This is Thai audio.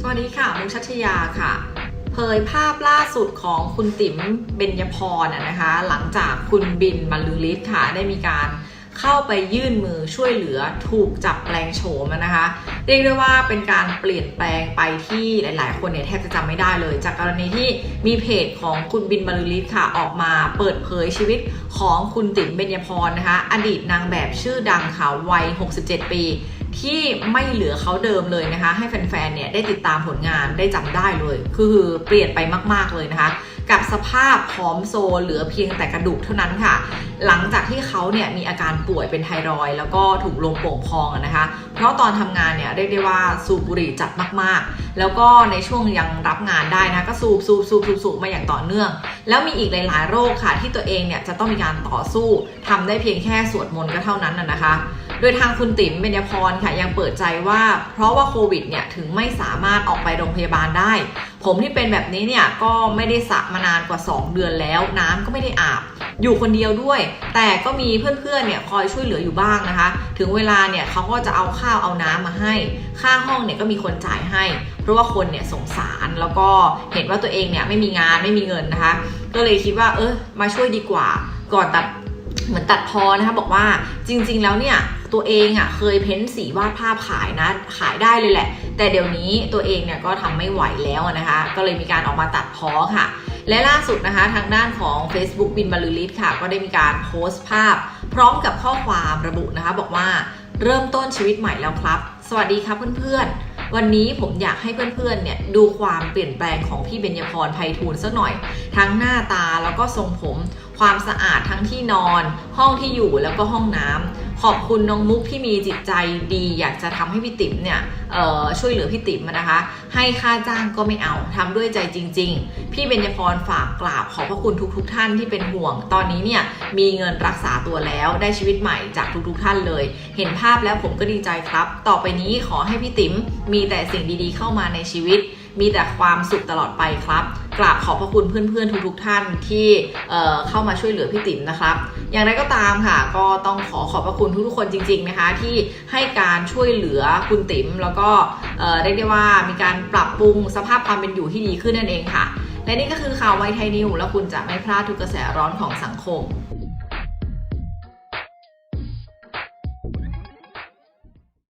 สวัสดีค่ะมุชัชยาค่ะ เผยภาพล่าสุดของคุณติ๋มเบญญพรนะนะคะ หลังจากคุณบินบรรลือฤทธิ์ค่ะ ได้มีการเข้าไปยื่นมือช่วยเหลือถูกจับแปลงโฉมนะคะ เรียกได้ว่าเป็นการเปลี่ยนแปลงไปที่หลาย ๆ คนเนี่ยแทบจะจำไม่ได้เลย จากกรณีที่มีเพจของคุณบินบรรลือฤทธิ์ค่ะ ออกมาเปิดเผยชีวิตของคุณติ๋มเบญญพรนะคะ อดีตนางแบบชื่อดังค่ะวัย 67 ปี ที่ไม่เหลือเขาเดิมเลยนะคะ ให้แฟนๆ เนี่ยได้ติดตามผลงานได้จำได้เลย คือเปลี่ยนไปมากๆเลยนะคะ กับสภาพผอมโซเหลือเพียงแต่กระดูกเท่านั้นค่ะ หลังจากที่เขาเนี่ยมีอาการป่วยเป็นไทรอยแล้วก็ถูกลมโป่งพองนะคะ เพราะตอนทำงานเนี่ยเรียกได้ว่าสูบบุหรี่จัดมากๆ แล้วก็ในช่วงยังรับงานได้นะก็สูบสูบสูบสูบสูบมาอย่างต่อเนื่อง แล้วมีอีกหลายๆ โรคค่ะที่ตัวเองเนี่ยจะต้องมีการต่อสู้ทำได้เพียงแค่สวดมนต์ก็เท่านั้นนะคะ โดยทางคุณติ๋มเบญพรค่ะยังเปิดใจว่า เพราะว่าโควิดเนี่ยถึงไม่สามารถออกไปโรงพยาบาลได้ ผมที่เป็นแบบนี้เนี่ยก็ไม่ได้สระมานานกว่า 2 เดือนแล้ว น้ำก็ไม่ได้อาบ อยู่คนเดียวด้วย แต่ก็มีเพื่อนๆเนี่ยคอยช่วยเหลืออยู่บ้างนะคะ ถึงเวลาเนี่ยเขาก็จะเอาข้าวเอาน้ำมาให้ ค่าห้องเนี่ยก็มีคนจ่ายให้ เพราะว่าคนเนี่ยสงสารแล้วก็เห็นว่าตัวเองเนี่ยไม่มีงานไม่มีเงินนะคะ ก็เลยคิดว่าเออมาช่วยดีกว่าก่อนตัดเหมือนตัดพอนะคะบอกว่าจริง ๆ แล้วเนี่ย ตัวเองอะ่ะเคยเพ้นสีวาดภาพขายนะขายได้เลยแหละ แต่เดี๋ยวนี้ตัวเองเนี่ยก็ทำไม่ไหวแล้วนะคะ ก็เลยมีการออกมาตัดพ้อค่ะ และล่าสุดนะคะทางด้านของ Facebook บินบรรลือฤทธิ์ค่ะ ก็ได้มีการโพสต์ภาพ พร้อมกับข้อความระบุนะคะ บอกว่าเริ่มต้นชีวิตใหม่แล้วครับ สวัสดีครับเพื่อนๆ วันนี้ผมอยากให้เพื่อนๆ เนี่ยดูความเปลี่ยนแปลงของพี่เบญญพรไพฑูรย์สักหน่อย ทั้งหน้าตาแล้วก็ทรงผม ความสะอาดทั้งที่นอน ห้องที่อยู่แล้วก็ห้องน้ำ ขอบคุณน้องมุกที่มีจิตใจดี อยากจะทำให้พี่ติ๋มเนี่ยช่วยเหลือพี่ติ๋มนะคะ ให้ค่าจ้างก็ไม่เอาทำด้วยใจจริง ๆ พี่เบญพรฝากกราบขอบพระคุณทุกๆทท่านที่เป็นห่วง ตอนนี้เนี่ยมีเงินรักษาตัวแล้วได้ชีวิตใหม่จากทุกๆท่านเลย เห็นภาพแล้วผมก็ดีใจครับ ต่อไปนี้ขอให้พี่ติ๋มมีแต่สิ่งดีๆ เข้ามาในชีวิต มีแต่ความสุขตลอดไปครับ กราบขอบพระคุณเพื่อนๆทุกๆท่านที่เข้ามาช่วยเหลือพี่ติ๋มนะครับ อย่างไรก็ตามค่ะ ก็ต้องขอขอบพระคุณทุกๆคนจริง ๆนะคะ ที่ให้การช่วยเหลือคุณติ๋มแล้วก็เอ่อเรียกได้ว่ามีการปรับปรุงสภาพความเป็นอยู่ที่ดีขึ้นนั่นเองค่ะ และนี่ก็คือข่าวไวไทยนิวแล้วคุณจะไม่พลาดทุกกระแสร้อนของสังคม